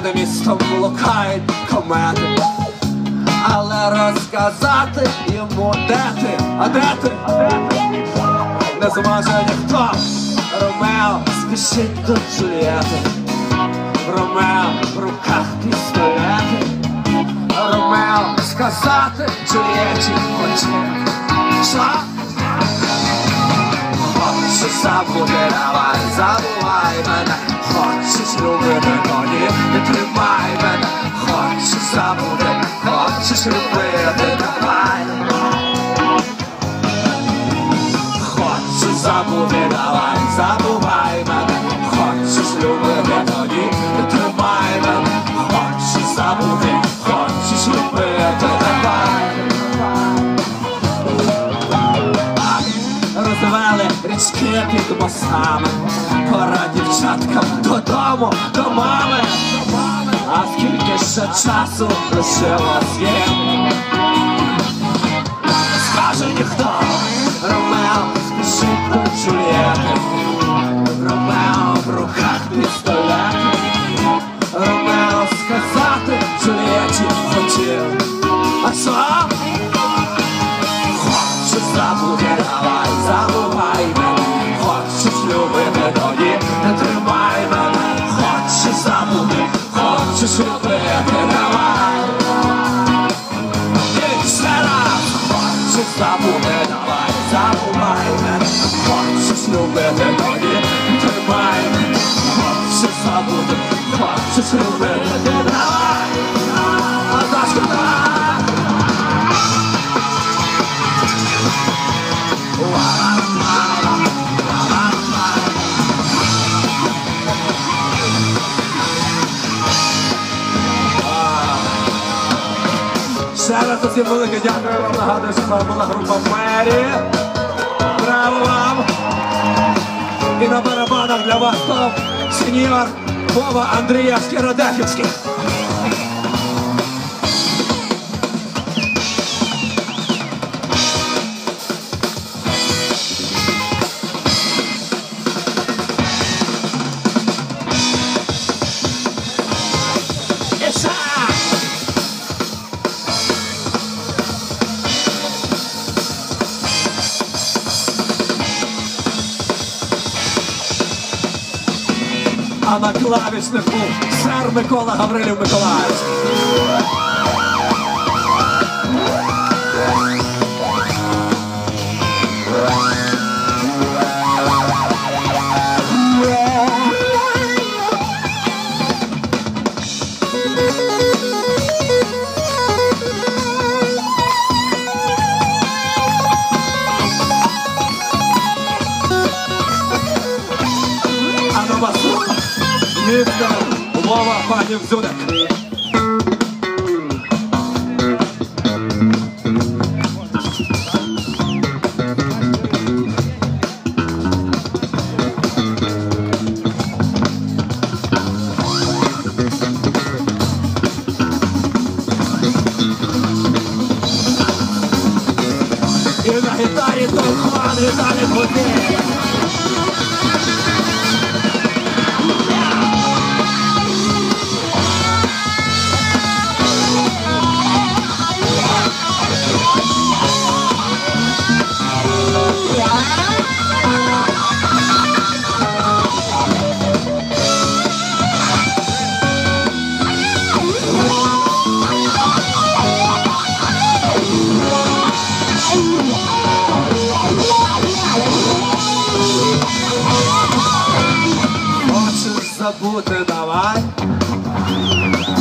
блукають комети. Але розказати йому де ти, а де ти, а де ти? Не зможе ніхто. Ромео спішить до Джульєти. Ромео в руках пістолети. Ромео сказати Джульєті хоче. Що? Хочеш забути, давай, забувай мене Хочеш любити, тоді не тримай мене Хочеш забути, хочеш любити, давай. Хочеш забути, давай, забувай мене Хочеш любити, тоді не тримай мене Хочеш забути, хочеш любити, давай. Розвели річки під мостами Пора дівчаткам додому, до мами. А скільки ще часу лишилось є? Скаже ніхто. Ромео спішить до Джульєти Ромео в руках пістолет. Ромео сказати Джульєті хотів. А що? Хочеш забути, давай, забувай мене. Хочеш любити, любити, давай Ще раз усім велике дякую вам. Нагадую, що з була група Мері. Браво вам! І на барабанах для вас топ сеньор Вова Андрія Скіродехівський. А на клавішнику сер Микола Гаврилів Миколаївський. Jestem głowa panie wzudek Jedna hectare to chwany, dalej wodzie Забути, давай.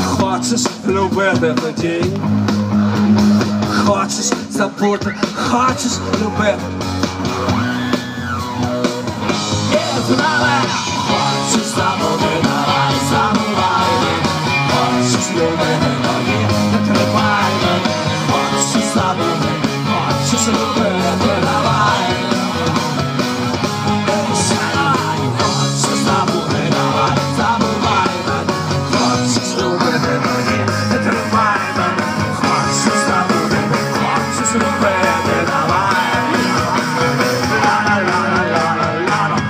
Хочеш любити тоді. Хочеш забути, хочеш любити. І знали. Хочеш забути, давай, забувай. Хочеш любити не тримай мене. Хочеш забути, хочеш любити,